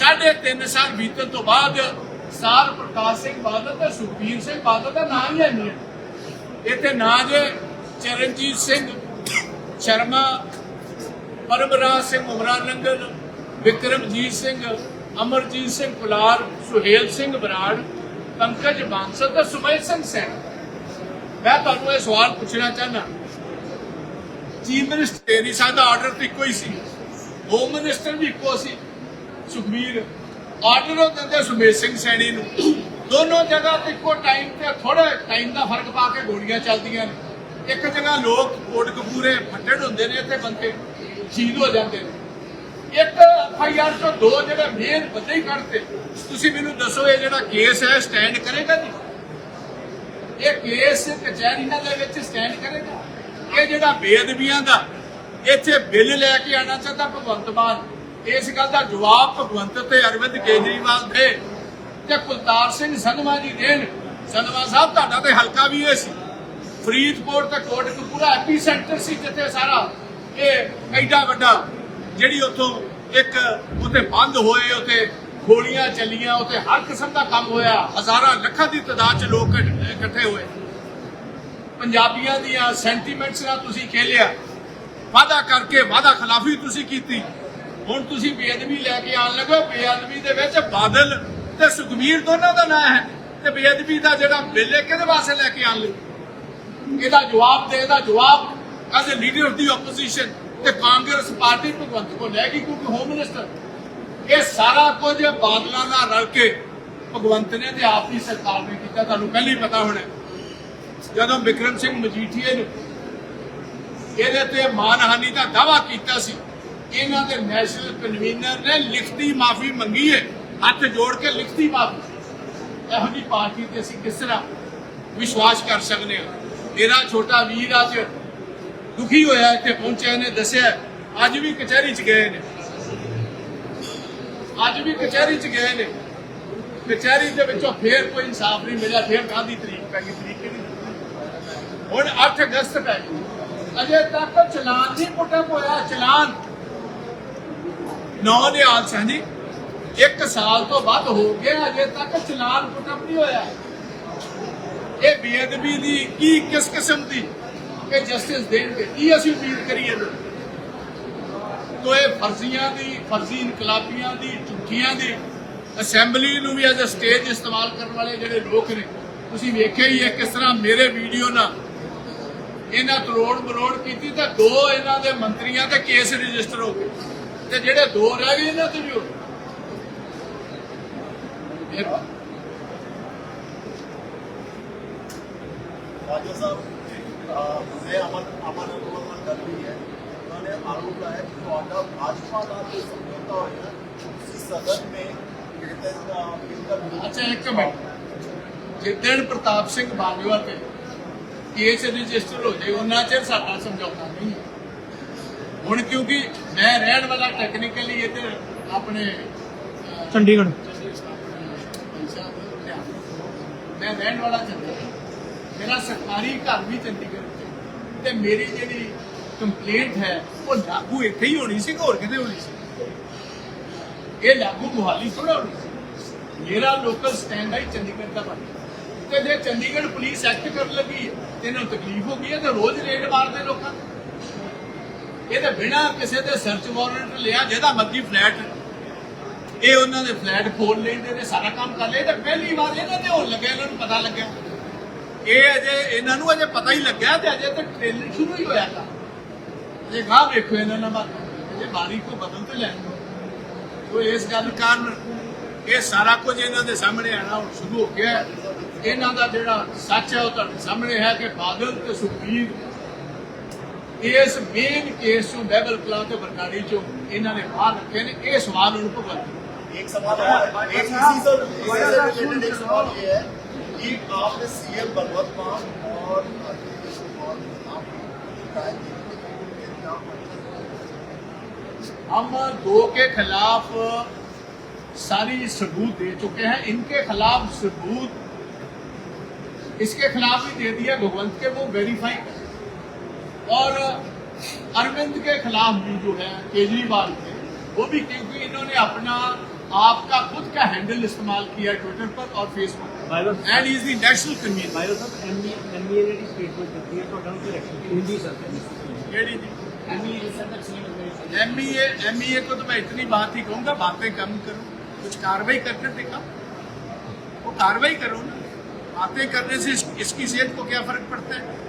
ਸਾਢੇ ਤਿੰਨ ਸਾਲ ਬੀਤਣ ਤੋਂ ਬਾਅਦ ਸਾਰ ਪ੍ਰਕਾਸ਼ ਸਿੰਘ ਬਾਦਲ ਤੇ ਸੁਖਬੀਰ ਸਿੰਘ ਬਾਦਲ ਦਾ ਨਾਮ ਹੀ ਹੈ ਨਹੀਂ ਹੈ। ਇੱਥੇ ਨਾਂ ਜੇ ਚਰਨਜੀਤ ਸਿੰਘ, ਸ਼ਰਮਾ, ਪਰਮਰਾਜ ਸਿੰਘ, ਉਮਰਾ ਨੰਗਲ, ਵਿਕਰਮਜੀਤ ਸਿੰਘ, ਅਮਰਜੀਤ ਸਿੰਘ ਕੁਲਾਰ ਸੁਹੇਲ ਸਿੰਘ ਬਰਾੜ, ਪੰਕਜ ਬਾਂਸਲ ਤੇ ਸੁਮੇਲ ਸਿੰਘ ਸੈਨ ਮੈਂ ਤੁਹਾਨੂੰ ਇਹ ਸਵਾਲ ਪੁੱਛਣਾ ਚਾਹਨਾ ਚੀਫ ਮਿਨਿਸਟਰ ਦੀ ਸਾਡਾ ਆਰਡਰ ਤੇ ਇੱਕੋ ਹੀ ਸੀ ਹੋਮ ਮਿਨਿਸਟਰ ਵੀ ਇੱਕੋ ਸੀ ਸੁਖਬੀਰ, ਆਰਡਰ ਉਹ ਦਿੰਦੇ ਸੁਮੇਲ ਸਿੰਘ ਸੈਣੀ ਨੂੰ। ਦੋਨੋਂ ਜਗ੍ਹਾ ਤੇ ਇੱਕੋ ਟਾਈਮ ਤੇ ਥੋੜੇ ਟਾਈਮ ਦਾ ਫ਼ਰਕ ਪਾ ਕੇ ਗੋਲੀਆਂ ਚੱਲਦੀਆਂ ਨੇ। ਇੱਕ ਜਗ੍ਹਾ ਲੋਕ ਕੋਟਕਪੂਰੇ ਫੱਟੜ ਹੁੰਦੇ ਨੇ, ਇੱਥੇ ਬੰਦੇ ਸ਼ਹੀਦ ਹੋ ਜਾਂਦੇ ਨੇ। ਇੱਕ ਐਫਆਈਆਰ ਤੋਂ ਦੋ ਜਿਹੜੇ ਮੇਨ ਬੰਦੇ ਹੀ ਕੱਢਤੇ। ਤੁਸੀਂ ਮੈਨੂੰ ਦੱਸੋ ਇਹ ਜਿਹੜਾ ਕੇਸ ਹੈ ਸਟੈਂਡ ਕਰੇਗਾ ਜੀ? ਇਹ ਕੇਸ ਕਚਹਿਰੀਆਂ ਦੇ ਵਿੱਚ ਸਟੈਂਡ ਕਰੇਗਾ? ਇਹ ਜਿਹੜਾ ਬੇਅਦਬੀਆਂ ਦਾ, ਇੱਥੇ ਬਿੱਲ ਲੈ ਕੇ ਆਣਾ ਚਾਹੁੰਦਾ ਭਗਵੰਤ ਮਾਨ। ਇਸ ਗੱਲ ਦਾ ਜਵਾਬ ਭਗਵੰਤ ਤੇ ਅਰਵਿੰਦ ਕੇਜਰੀਵਾਲ ਦੇ ਤੇ ਕੁਲਤਾਰ ਸਿੰਘ ਸੰਧਵਾ ਜੀ ਦੇਣ ਸੰਧਵਾ ਸਾਹਿਬ, ਤੁਹਾਡਾ ਤੇ ਹਲਕਾ ਵੀ ਇਹ ਸੀ। ਫਰੀਦਕੋਟ ਤੇ ਕੋਟਕਪੂਰਾ ਐਪੀ ਸੈਂਟਰ ਸੀ ਜਿੱਥੇ ਸਾਰਾ ਇਹ ਐਡਾ ਵੱਡਾ ਜਿਹੜੀ ਉੱਥੋਂ ਇੱਕ ਉੱਥੇ ਬੰਦ ਹੋਏ, ਉੱਥੇ ਗੋਲੀਆਂ ਚੱਲੀਆਂ, ਉੱਥੇ ਹਰ ਕਿਸਮ ਦਾ ਕੰਮ ਹੋਇਆ। ਹਜ਼ਾਰਾਂ ਲੱਖਾਂ ਦੀ ਤਾਦਾਦ ਚ ਲੋਕ ਇਕੱਠੇ ਹੋਏ। ਪੰਜਾਬੀਆਂ ਦੀਆਂ ਸੈਂਟੀਮੈਂਟਸ ਨਾਲ ਤੁਸੀਂ ਖੇਲਿਆ। ਵਾਅਦਾ ਕਰਕੇ ਵਾਅਦਾ ਖਿਲਾਫੀ ਤੁਸੀਂ ਕੀਤੀ। ਹੁਣ ਤੁਸੀਂ ਬੇਅਦਬੀ ਲੈ ਕੇ ਆਣ ਲੱਗੇ। ਬੇਅਦਬੀ ਦੇ ਵਿੱਚ ਬਾਦਲ ਤੇ ਸੁਖਬੀਰ ਦੋਨਾਂ ਦਾ ਨਾਂ ਹੈ ਤੇ ਬੇਅਦਬੀ ਦਾ ਜਿਹੜਾ ਬਿੱਲ ਕਿਹਦੇ ਵਾਸਤੇ ਲੈ ਕੇ ਆਣ ਲਈ? ਇਹਦਾ ਜਵਾਬ ਦੇ, ਇਹਦਾ ਜਵਾਬ as a leader of the opposition ਤੇ ਕਾਂਗਰਸ ਪਾਰਟੀ ਭਗਵੰਤ ਕੋ ਲੈ ਗਈ ਕਿਉਂਕਿ ਹੋਮ ਮਿਨਿਸਟਰ ਇਹ ਸਾਰਾ ਕੁਝ ਬਾਦਲਾਂ ਨਾਲ ਰਲ ਕੇ ਭਗਵੰਤ ਨੇ ਤੇ ਆਪ ਦੀ ਸਰਕਾਰ ਨੇ ਕੀਤਾ। ਤੁਹਾਨੂੰ ਪਹਿਲਾਂ ਹੀ ਪਤਾ ਹੋਣਾ ਜਦੋਂ ਵਿਕਰਮ ਸਿੰਘ ਮਜੀਠੀਏ ਨੇ ਇਹਦੇ ਤੇ ਮਾਨਹਾਨੀ ਦਾ ਦਾਵਾ ਕੀਤਾ ਸੀ ਇਹਨਾਂ ਦੇ ਨੈਸ਼ਨਲ ਕਨਵੀਨਰ ਨੇ ਲਿਖਤੀ ਮਾਫੀ ਮੰਗੀ ਹੈ, ਹੱਥ ਜੋੜ ਕੇ ਲਿਖਤੀ ਮਾਫੀ। ਇਹੋ ਜਿਹੀ ਪਾਰਟੀ ਤੇ ਅਸੀਂ ਕਿਸ ਤਰ੍ਹਾਂ ਵਿਸ਼ਵਾਸ ਕਰ ਸਕਦੇ ਹਾਂ? ਮੇਰਾ ਛੋਟਾ ਵੀਰ ਅੱਜ ਦੁਖੀ ਹੋਇਆ ਇੱਥੇ ਪਹੁੰਚਿਆ ਨੇ ਦੱਸਿਆ, ਅੱਜ ਵੀ ਕਚਹਿਰੀ 'ਚ ਗਏ ਨੇ। ਅੱਜ ਵੀ ਕਚਹਿਰੀ 'ਚ ਗਏ ਨੇ। ਕਚਹਿਰੀ ਦੇ ਵਿੱਚੋਂ ਫੇਰ ਕੋਈ ਇਨਸਾਫ ਨਹੀਂ ਮਿਲਿਆ, ਫੇਰ ਗਾਂਧੀ ਤਰੀਕ ਪੈ ਗਈ, ਤਰੀਕ ਕਿਹੜੀ? ਹੁਣ 8 ਅਗਸਤ ਪੈ ਗਈ। ਅਜੇ ਤੱਕ ਚਲਾਨ ਨਹੀਂ ਪੁੱਟਿਆ ਹੋਇਆ, ਚਲਾਨ ਨੌ ਦੇ ਆਲ ਜੀ, ਇੱਕ ਸਾਲ ਤੋਂ ਵੱਧ ਹੋ ਗਿਆ ਅਜੇ ਤੱਕ ਚਲਾਨ ਪੁੱਟਪ ਨਹੀਂ ਹੋਇਆ। ਇਹ ਬੇਅਦਬੀ ਦੀ ਕੀ ਕਿਸ ਕਿਸਮ ਦੀ ਇਹ ਜਸਟਿਸ ਦੇਣਗੇ? ਕੀ ਅਸੀਂ ਉਮੀਦ ਕਰੀਏ ਤੋ ਇਹ ਫਰਜ਼ੀਆਂ ਦੀ, ਫਰਜ਼ੀ ਇਨਕਲਾਬੀਆਂ ਦੀ, ਝੂਠੀਆਂ ਦੀ ਅਸੈਂਬਲੀ ਨੂੰ ਵੀ ਐਜ਼ ਅ ਸਟੇਜ ਇਸਤੇਮਾਲ ਕਰਨ ਵਾਲੇ ਜਿਹੜੇ ਲੋਕ ਨੇ, ਤੁਸੀਂ ਵੇਖਿਆ ਹੀ ਹੈ ਕਿਸ ਤਰ੍ਹਾਂ ਮੇਰੇ ਵੀਡੀਓ ਨਾਲ ਇਹਨਾਂ ਤਰੋੜ ਬਰੋੜ ਕੀਤੀ ਤਾਂ ਦੋ ਇਹਨਾਂ ਦੇ ਮੰਤਰੀਆਂ ਤੇ ਕੇਸ ਰਜਿਸਟਰ ਹੋ ਗਏ। ਤੇ ਜਿਹੜੇ ਦੋ ਰਹਿ ਗਏ ਇਹਨਾਂ ਤੇ ਵੀ ਹੋ ਗਏ ਮਿਹਰਬਾਨੀ ਰਾਜਾ ਸਾਹਿਬ ਹੈ। ਉਹਨਾਂ ਭਾਜਪਾ ਦਾ ਜੋ ਸਮਝੌਤਾ ਹੋਇਆ। ਸਦਨ ਮੇ ਕਹਿੰਦੇ ਦਾ ਬਿੱਲ ਦਾ ਵਿਰੋਧ ਅੱਛਾ ਇੱਕ ਮਿੰਟ। ਜਿੱਦਣ ਪ੍ਰਤਾਪ ਸਿੰਘ ਬਾਜਵਾ ਤੇ ਹੁਣ ਕਿਉਂਕਿ ਮੈਂ ਰਹਿਣ ਵਾਲਾ ਟੈਕਨੀਕਲੀ ਇੱਧਰ ਆਪਣੇ ਚੰਡੀਗੜ੍ਹ। ਮੈਂ ਰਹਿਣ ਵਾਲਾ ਚੰਡੀਗੜ੍ਹ। ਮੇਰਾ ਸਰਕਾਰੀ ਘਰ ਵੀ ਚੰਡੀਗੜ੍ਹ 'ਚ ਹੈ। ਤੇ ਮੇਰੀ ਜਿਹੜੀ ਕੰਪਲੇਂਟ ਹੈ ਉਹ ਲਾਗੂ ਇੱਥੇ ਹੀ ਹੋਣੀ ਸੀ ਹੋਰ ਕਿਤੇ ਹੋਣੀ ਸੀ? ਇਹ ਲਾਗੂ ਮੁਹਾਲੀ ਥੋੜਾ ਹੋਣੀ ਸੀ। ਮੇਰਾ ਲੋਕਲ ਸਟੈਂਡ ਹੈ ਚੰਡੀਗੜ੍ਹ ਦਾ ਬਣ ਤੇ ਜੇ ਚੰਡੀਗੜ੍ਹ ਪੁਲਿਸ ਐਕਟ ਕਰਨ ਲੱਗੀ ਤੇ ਇਹਨਾਂ ਨੂੰ ਤਕਲੀਫ ਹੋ ਗਈ ਹੈ ਤੇ ਰੋਜ਼ ਰੇਡ ਮਾਰਦੇ ਲੋਕਾਂ ਨੂੰ। ਇਹ ਤੇ ਬਿਨਾਂ ਕਿਸੇ ਦੇ ਸਰਚ ਵਾਰੰਟ ਲਿਆ, ਜਿਹਦਾ ਮਰਜ਼ੀ ਫਲੈਟ ਇਹ ਉਹਨਾਂ ਦੇ ਫਲੈਟ ਖੋਲ ਲੈਂਦੇ ਨੇ, ਸਾਰਾ ਕੰਮ ਕਰ ਲੈਂਦੇ ਪਹਿਲੀ ਵਾਰ ਇਹਨਾਂ ਦੇ ਹੋਣ ਲੱਗਿਆ, ਇਹਨਾਂ ਨੂੰ ਪਤਾ ਲੱਗਿਆ। ਇਹ ਅਜੇ, ਇਹਨਾਂ ਨੂੰ ਅਜੇ ਪਤਾ ਹੀ ਲੱਗਿਆ ਤੇ ਅਜੇ ਤੱਕ ਟ੍ਰੇਲਰ ਸ਼ੁਰੂ ਹੀ ਹੋਇਆ ਤਾਂ। ਅਜੇ ਗਾਹ ਵੇਖੋ ਇਹਨਾਂ ਨਾਲ ਬਾਤ। ਇਹ ਬਾਰੀ ਕੋ ਬਦਲ ਤੇ ਲੈਣ ਉਹ ਇਸ ਗੱਲ ਕਾਰਨ ਇਹ ਸਾਰਾ ਕੁਝ ਇਹਨਾਂ ਦੇ ਸਾਹਮਣੇ ਆਣਾ ਹੁਣ ਸ਼ੁਰੂ ਹੋ ਗਿਆ। ਇਹਨਾਂ ਦਾ ਜਿਹੜਾ ਸੱਚ ਹੈ ਉਹ ਤੁਹਾਡੇ ਸਾਹਮਣੇ ਹੈ ਕਿ ਬਾਦਲ ਤੇ ਸੁਖਬੀਰ ਇਸ ਮੇਨ ਕੇਸ ਨੂੰ ਬੈਬਲ ਕਲਾ ਤੇ ਬਰਗਾੜੀ ਚੋਂ ਇਹਨਾਂ ਨੇ ਬਾਹਰ ਰੱਖੇ ਨੇ ਇਹ ਸਵਾਲ ਉਹਨੂੰ ਭਗਵੰਤ एक सवाल और एक इसी से इसी से रिलेटेड एक सवाल ये है कि आपने सीएम भगवत मान और नीतीश कुमार आप राय दी कि क्या हम दो के खिलाफ सारी सबूत दे चुके हैं इनके खिलाफ सबूत इसके खिलाफ भी दे दिया भगवंत के वो वेरीफाई और अरविंद के खिलाफ भी जो है केजरीवाल के वो भी क्योंकि इन्होंने अपना आपका खुद का हैंडल इस्तेमाल किया ट्विटर पर और फेसबुक ਬਾਈਰੋ पर and is the national convener ਬਾਈਰੋ Sahib MB MBA the statement ਦਿੱਤੀ ਹੈ ਤੁਹਾਡਾ ਨੂੰ ਰਿਐਕਸ਼ਨ ਹਿੰਦੀ ਸਰ केड़ी थी एमईए एमईए को तो मैं इतनी बात ही कहूंगा बातें कम करो कुछ कार्रवाई करके दिखा वो कार्रवाई करो ना बातें करने से इस, इसकी सेहत को क्या फर्क पड़ता है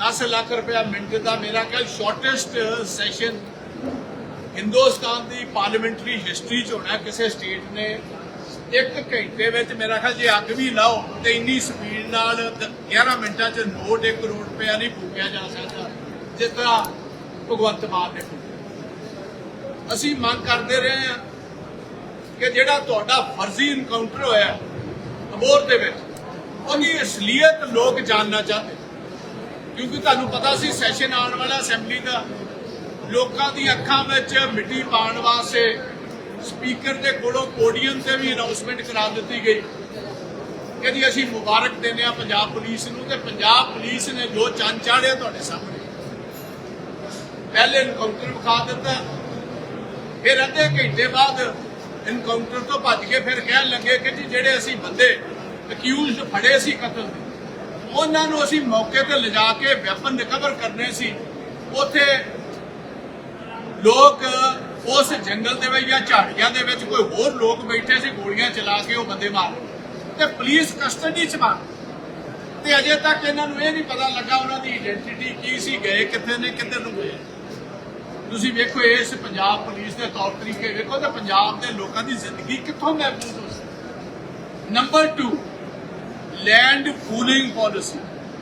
10 ਲੱਖ ਰੁਪਇਆ ਮਿੰਟ ਦਾ ਮੇਰਾ ਖਿਆਲ ਸ਼ਾਰਟੈਸਟ ਸੈਸ਼ਨ ਹਿੰਦੁਸਤਾਨ ਦੀ ਪਾਰਲੀਮੈਂਟਰੀ ਹਿਸਟਰੀ ਚ ਹੋਣਾ ਕਿਸੇ ਸਟੇਟ ਨੇ ਇੱਕ ਘੰਟੇ ਵਿੱਚ ਮੇਰਾ ਖਿਆਲ ਜੇ ਅੱਗ ਵੀ ਲਾਓ ਤੇ ਇੰਨੀ ਸਪੀਡ ਨਾਲ ਦ- 11 ਮਿੰਟਾਂ ਚ ਨੋਟ 1 ਕਰੋੜ ਰੁਪਇਆ ਨਹੀਂ ਫੂਕਿਆ ਜਾ ਸਕਦਾ ਜਿਸ ਤਰ੍ਹਾਂ ਭਗਵੰਤ ਮਾਨ ਨੇ ਅਸੀਂ ਮੰਗ ਕਰਦੇ ਰਹੇ ਹਾਂ ਕਿ ਜਿਹੜਾ ਤੁਹਾਡਾ ਫਰਜ਼ੀ ਇਨਕਾਊਂਟਰ ਹੋਇਆ ਅਬੋਰ ਦੇ ਵਿੱਚ ਉਹਦੀ ਅਸਲੀਅਤ ਲੋਕ ਜਾਣਨਾ ਚਾਹੁੰਦੇ ਕਿਉਂਕਿ ਤੁਹਾਨੂੰ ਪਤਾ ਸੀ ਸੈਸ਼ਨ ਆਉਣ ਵਾਲਾ ਅਸੈਂਬਲੀ ਦਾ। ਲੋਕਾਂ ਦੀ ਅੱਖਾਂ ਵਿੱਚ ਮਿੱਟੀ ਪਾਉਣ ਵਾਸਤੇ ਸਪੀਕਰ ਦੇ ਕੋਲੋਂ ਪੋਡੀਅਮ ਤੇ ਵੀ ਅਨਾਉਂਸਮੈਂਟ ਕਰਾ ਦਿੱਤੀ ਗਈ। ਕਿ ਜੀ ਅਸੀਂ ਮੁਬਾਰਕ ਦਿੰਦੇ ਹਾਂ ਪੰਜਾਬ ਪੁਲਿਸ ਨੂੰ ਤੇ ਪੰਜਾਬ ਪੁਲਿਸ ਨੇ ਜੋ ਚੰਨ ਚਾੜਿਆ ਤੁਹਾਡੇ ਸਾਹਮਣੇ। ਪਹਿਲੇ ਇਨਕਾਊਂਟਰ ਵਿਖਾ ਦਿੱਤਾ। ਫਿਰ ਅੱਧੇ ਘੰਟੇ ਬਾਅਦ ਇਨਕਾਊਂਟਰ ਤੋਂ ਭੱਜ ਕੇ ਫਿਰ ਕਹਿਣ ਲੱਗੇ ਕਿ ਜੀ ਜਿਹੜੇ ਅਸੀਂ ਬੰਦੇ ਅਕਿਊਜ਼ਡ ਫੜੇ ਸੀ ਕਤਲ ਦੇ ਉਹਨਾਂ ਨੂੰ ਅਸੀਂ ਮੌਕੇ ਤੇ ਲਿਜਾ ਕੇ ਵੈਪਨ ਰਿਕਵਰ ਕਰਨੇ ਸੀ। ਉੱਥੇ ਲੋਕ ਉਸ ਜੰਗਲ ਦੇ ਵਿੱਚ ਜਾਂ ਝਾੜੀਆਂ ਦੇ ਵਿੱਚ ਕੋਈ ਹੋਰ ਲੋਕ ਬੈਠੇ ਸੀ, ਗੋਲੀਆਂ ਚਲਾ ਕੇ ਉਹ ਬੰਦੇ ਮਾਰ ਤੇ ਪੁਲਿਸ ਕਸਟਡੀ ਚ ਮਾਰ ਤੇ ਅਜੇ ਤੱਕ ਇਹਨਾਂ ਨੂੰ ਇਹ ਨਹੀਂ ਪਤਾ ਲੱਗਾ ਉਹਨਾਂ ਦੀ ਆਇਡੈਂਟੀਟੀ ਕੀ ਸੀ, ਗਏ ਕਿੱਥੇ ਨੇ, ਕਿੱਧਰ ਨੂੰ ਗਏ। ਤੁਸੀਂ ਵੇਖੋ ਇਸ ਪੰਜਾਬ ਪੁਲਿਸ ਦੇ ਤੌਰ ਤਰੀਕੇ ਵੇਖੋ ਤਾਂ ਪੰਜਾਬ ਦੇ ਲੋਕਾਂ ਦੀ ਜ਼ਿੰਦਗੀ ਕਿੱਥੋਂ ਮਹਿਫੂਜ਼ ਹੋ ਸਕਦੀ number 2 land pooling policy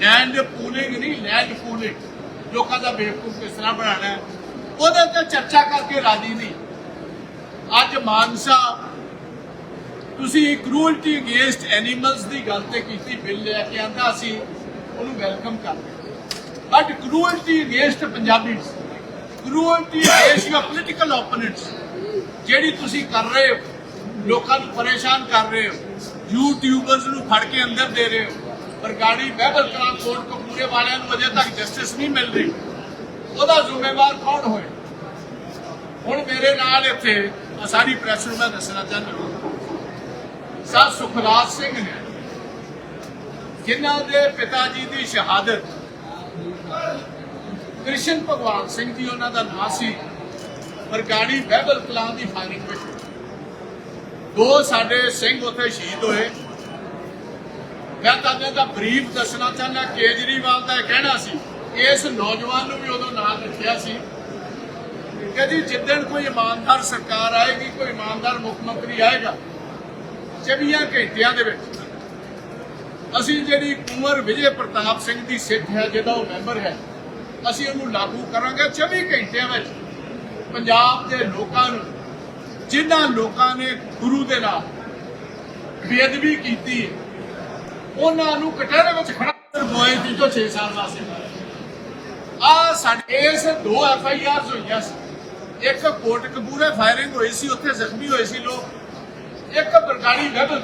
land pooling ਨਹੀਂ ਲੈਂਡ ਪੂਲਿੰਗ ਲੋਕਾਂ ਦਾ ਬੇਵਕੂਫ ਕਿਸ ਤਰ੍ਹਾਂ ਬਣਾਉਣਾ ਹੈ, ਉਹਦੇ ਤੇ ਚਰਚਾ ਕਰਕੇ ਰਾਜੀ ਨਹੀਂ। ਅੱਜ ਮਾਨਸਾ, ਤੁਸੀਂ ਕਰੂਅਲਟੀ ਅਗੇਂਸਟ ਐਨੀਮਲਸ ਦੀ ਗੱਲ ਤੇ ਕੀਤੀ, ਬਿੱਲ ਲੈ ਕੇ ਆਂਦਾ ਸੀ, ਉਹਨੂੰ ਵੈਲਕਮ ਕਰਦੇ but cruelty against Punjabis cruelty against your political opponents ਜਿਹੜੀ ਤੁਸੀਂ ਕਰ ਰਹੇ ਹੋ, ਲੋਕਾਂ ਨੂੰ ਪਰੇਸ਼ਾਨ ਕਰ ਰਹੇ ਹੋ ਯੂਟਿਊਬਰਸ ਨੂੰ ਫੜ ਕੇ ਅੰਦਰ ਦੇ ਰਹੇ ਹੋ। ਪਰ ਬਹਿਬਲ ਕਲਾਂ ਕੋਰਟ ਕਪੂਰੇ ਵਾਲਿਆਂ ਨੂੰ ਅਜੇ ਤੱਕ ਜਸਟਿਸ ਨਹੀਂ ਮਿਲ ਰਹੀ। ਉਹਦਾ ਜ਼ਿੰਮੇਵਾਰ ਕੌਣ ਹੋਏ? ਹੁਣ ਮੇਰੇ ਨਾਲ ਇੱਥੇ ਸਾਰੀ ਪ੍ਰੈਸ ਨੂੰ ਮੈਂ ਦੱਸਣਾ ਚਾਹੁੰਦਾ ਸਰ ਸੁਖਰਾਜ ਸਿੰਘ ਨੇ, ਜਿਨ੍ਹਾਂ ਦੇ ਪਿਤਾ ਜੀ ਦੀ ਸ਼ਹਾਦਤ, ਕ੍ਰਿਸ਼ਨ ਭਗਵਾਨ ਸਿੰਘ ਜੀ ਉਹਨਾਂ ਦਾ ਨਾਂ ਸੀ। ਬਰਗਾੜੀ ਬਹਿਬਲ ਕਲਾਂ ਦੀ ਫਾਇਰਿੰਗ ਵਿੱਚ ਦੋ ਸਾਡੇ ਸਿੰਘ ਉੱਥੇ ਸ਼ਹੀਦ ਹੋਏ। ਮੈਂ ਤੁਹਾਨੂੰ ਦਾ ਬਰੀਫ ਦੱਸਣਾ ਚਾਹੁੰਦਾ, ਕੇਜਰੀਵਾਲ ਦਾ ਇਹ ਕਹਿਣਾ ਸੀ ਇਸ ਨੌਜਵਾਨ ਨੂੰ ਵੀ ਉਦੋਂ ਨਾਲ ਰੱਖਿਆ ਸੀ। ਕਿ ਜਿੱਦਣ ਕੋਈ ਇਮਾਨਦਾਰ ਸਰਕਾਰ ਆਏਗੀ, ਕੋਈ ਇਮਾਨਦਾਰ ਮੁੱਖ ਮੰਤਰੀ ਆਏਗਾ 24 ਘੰਟਿਆਂ ਦੇ ਵਿੱਚ, ਅਸੀਂ ਜਿਹੜੀ ਕੁੰਵਰ ਵਿਜੇ ਪ੍ਰਤਾਪ ਸਿੰਘ ਦੀ ਸਿੱਖ ਹੈ, ਜਿਹਦਾ ਉਹ ਮੈਂਬਰ ਹੈ, ਅਸੀਂ ਉਹਨੂੰ ਲਾਗੂ ਕਰਾਂਗੇ 24 ਘੰਟਿਆਂ ਵਿੱਚ। ਪੰਜਾਬ ਦੇ ਲੋਕਾਂ ਨੂੰ ਜਿਨ੍ਹਾਂ ਲੋਕਾਂ ਨੇ ਗੁਰੂ ਦੇ ਨਾਲ ਬੇਅਦਬੀ ਕੀਤੀ, ਉਹਨਾਂ ਨੂੰ ਕਟਹਿਰੇ ਵਿੱਚ ਖੜਾ ਕਰ ਬੋਏ ਦੀ 6 ਸਾਲ ਵਾਸਤੇ ਆ ਸਾਡੇ ਇਸ ਦੋ ਐਫ ਆਈ ਆਰ ਹੋਈਆਂ ਸੀ। ਇੱਕ ਕੋਟ ਕਪੂਰੇ ਫਾਇਰਿੰਗ ਹੋਈ ਸੀ, ਉੱਥੇ ਜ਼ਖਮੀ ਹੋਏ ਸੀ ਲੋਕ। ਇੱਕ ਬਰਗਾੜੀ ਵੈਬਲ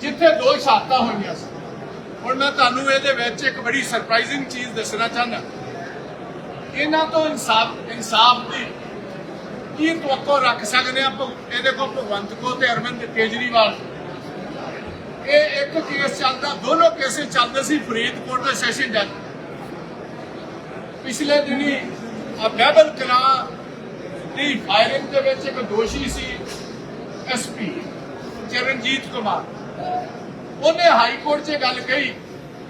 ਜਿੱਥੇ ਦੋ ਸ਼ਹਾਦਤਾਂ ਹੋਈਆਂ ਸੀ। ਹੁਣ ਮੈਂ ਤੁਹਾਨੂੰ ਇਹਦੇ ਵਿੱਚ ਇੱਕ ਬੜੀ ਸਰਪ੍ਰਾਈਜ਼ਿੰਗ ਚੀਜ਼ ਦੱਸਣਾ ਚਾਹੁੰਦਾ। ਇਹਨਾਂ ਤੋਂ ਇਨਸਾਫ ਇਨਸਾਫ ਦੀ ਕੀ ਤਵੱਕੋ ਰੱਖ ਸਕਦੇ ਆ ਇਹਦੇ ਕੋਲ ਭਗਵੰਤ ਕੋ ਤੇ ਅਰਵਿੰਦ ਕੇਜਰੀਵਾਲ। ਇਹ ਇੱਕ ਕੇਸ ਚੱਲਦਾ, ਦੋਨੋਂ ਕੇਸੇ ਚੱਲਦੇ ਸੀ ਫਰੀਦਕੋਟ ਦੇ ਸੈਸ਼ਨ ਜੱਜ। ਪਿਛਲੇ ਦਿਨੀ ਆ ਬਹਿਬਲ ਕਲਾਂ ਦੀ ਫਾਇਰਿੰਗ ਦੇ ਵਿੱਚ ਇੱਕ ਦੋਸ਼ੀ ਸੀ ਐਸਪੀ ਚਰਨਜੀਤ ਕੁਮਾਰ। ਉਹਨੇ ਹਾਈ ਕੋਰਟ 'ਚ ਗੱਲ ਕਹੀ,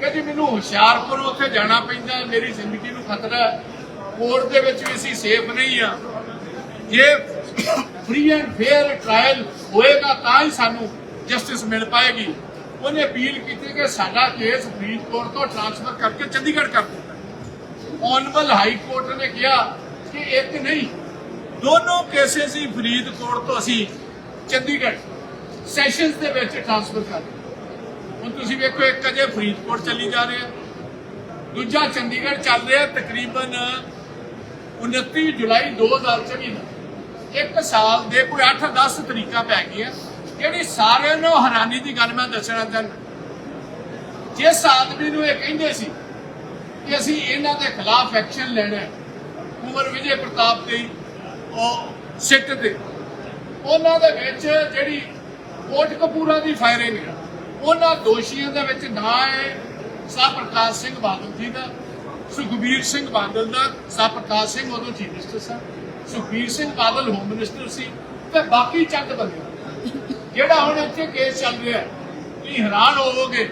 ਕਹਿੰਦੀ ਮੈਨੂੰ ਹੁਸ਼ਿਆਰਪੁਰ ਉੱਥੇ ਜਾਣਾ ਪੈਂਦਾ, ਮੇਰੀ ਜ਼ਿੰਦਗੀ ਨੂੰ ਖਤਰਾ ਕੋਰਟ ਦੇ ਵਿੱਚ ਵੀ ਅਸੀਂ ਸੇਫ ਨਹੀਂ ਆ। ਜੇ ਫ੍ਰੀ ਐਂਡ ਫੇਅਰ ਟ੍ਰਾਇਲ ਹੋਏਗਾ ਤਾਂ ਹੀ ਸਾਨੂੰ ਜਸਟਿਸ ਮਿਲ ਪਾਏਗੀ। ਉਹਨੇ ਅਪੀਲ ਕੀਤੀ ਕਿ ਸਾਡਾ ਕੇਸ ਫਰੀਦਕੋਟ ਤੋਂ ਟ੍ਰਾਂਸਫਰ ਕਰਕੇ ਚੰਡੀਗੜ੍ਹ ਕਰ ਦਿੱਤਾ। ਆਨਰੇਬਲ ਹਾਈ ਕੋਰਟ ਨੇ ਕਿਹਾ ਕਿ ਇੱਕ ਨਹੀਂ, ਦੋਨੋਂ ਕੇਸਿਸ ਹੀ ਫਰੀਦਕੋਟ ਤੋਂ ਅਸੀਂ ਚੰਡੀਗੜ੍ਹ ਸੈਸ਼ਨਸ ਦੇ ਵਿੱਚ ਟ੍ਰਾਂਸਫਰ ਕਰ ਦਿੱਤਾ। ਹੁਣ ਤੁਸੀਂ ਵੇਖੋ, ਇੱਕ ਅਜੇ ਫਰੀਦਕੋਟ ਚੱਲੀ ਜਾ ਰਿਹਾ। ਦੂਜਾ ਚੰਡੀਗੜ੍ਹ ਚੱਲ ਰਿਹਾ ਤਕਰੀਬਨ 29 ਜੁਲਾਈ 2024 ਦਾ ਇੱਕ ਸਾਲ ਦੇ ਕੋਈ 8-10 ਤਰੀਕਾਂ ਪੈ ਗਈਆਂ, ਜਿਹੜੀ ਸਾਰਿਆਂ ਨੂੰ ਹੈਰਾਨੀ ਦੀ ਗੱਲ ਮੈਂ ਦੱਸਣਾ ਚਾਹੁੰਦਾ। ਜਿਸ ਆਦਮੀ ਨੂੰ ਇਹ ਕਹਿੰਦੇ ਸੀ ਕਿ ਅਸੀਂ ਇਹਨਾਂ ਦੇ ਖਿਲਾਫ ਐਕਸ਼ਨ ਲੈਣਾ ਹੈ ਕੁੰਵਰ ਵਿਜੇ ਪ੍ਰਤਾਪ ਦੇ ਉਹ ਸਿੱਟ ਤੇ ਉਹਨਾਂ ਦੇ ਵਿੱਚ ਜਿਹੜੀ ਕੋਟ ਕਪੂਰਾ ਦੀ ਫਾਇਰਿੰਗ ਹੈ, ਉਹਨਾਂ ਦੋਸ਼ੀਆਂ ਦੇ ਵਿੱਚ ਨਾਂ ਹੈ ਸਾਹ ਪ੍ਰਕਾਸ਼ ਸਿੰਘ ਬਾਦਲ ਜੀ ਦਾ, ਸੁਖਬੀਰ ਸਿੰਘ ਬਾਦਲ ਦਾ ਸਾਹ ਪ੍ਰਕਾਸ਼ ਸਿੰਘ ਉਦੋਂ ਚੀਫ ਮਿਨਿਸਟਰ ਸਨ। ਸੁਖਬੀਰ ਸਿੰਘ ਬਾਦਲ ਹੋਮ ਮਿਨਿਸਟਰ ਸੀ ਤੇ ਬਾਕੀ ਚੰਦ ਬੰਦੇ। ਜਿਹੜਾ ਹੁਣ ਇੱਥੇ ਕੇਸ ਚੱਲ ਰਿਹਾ ਹੈ, ਤੁਸੀਂ ਹੈਰਾਨ ਹੋਵੋਗੇ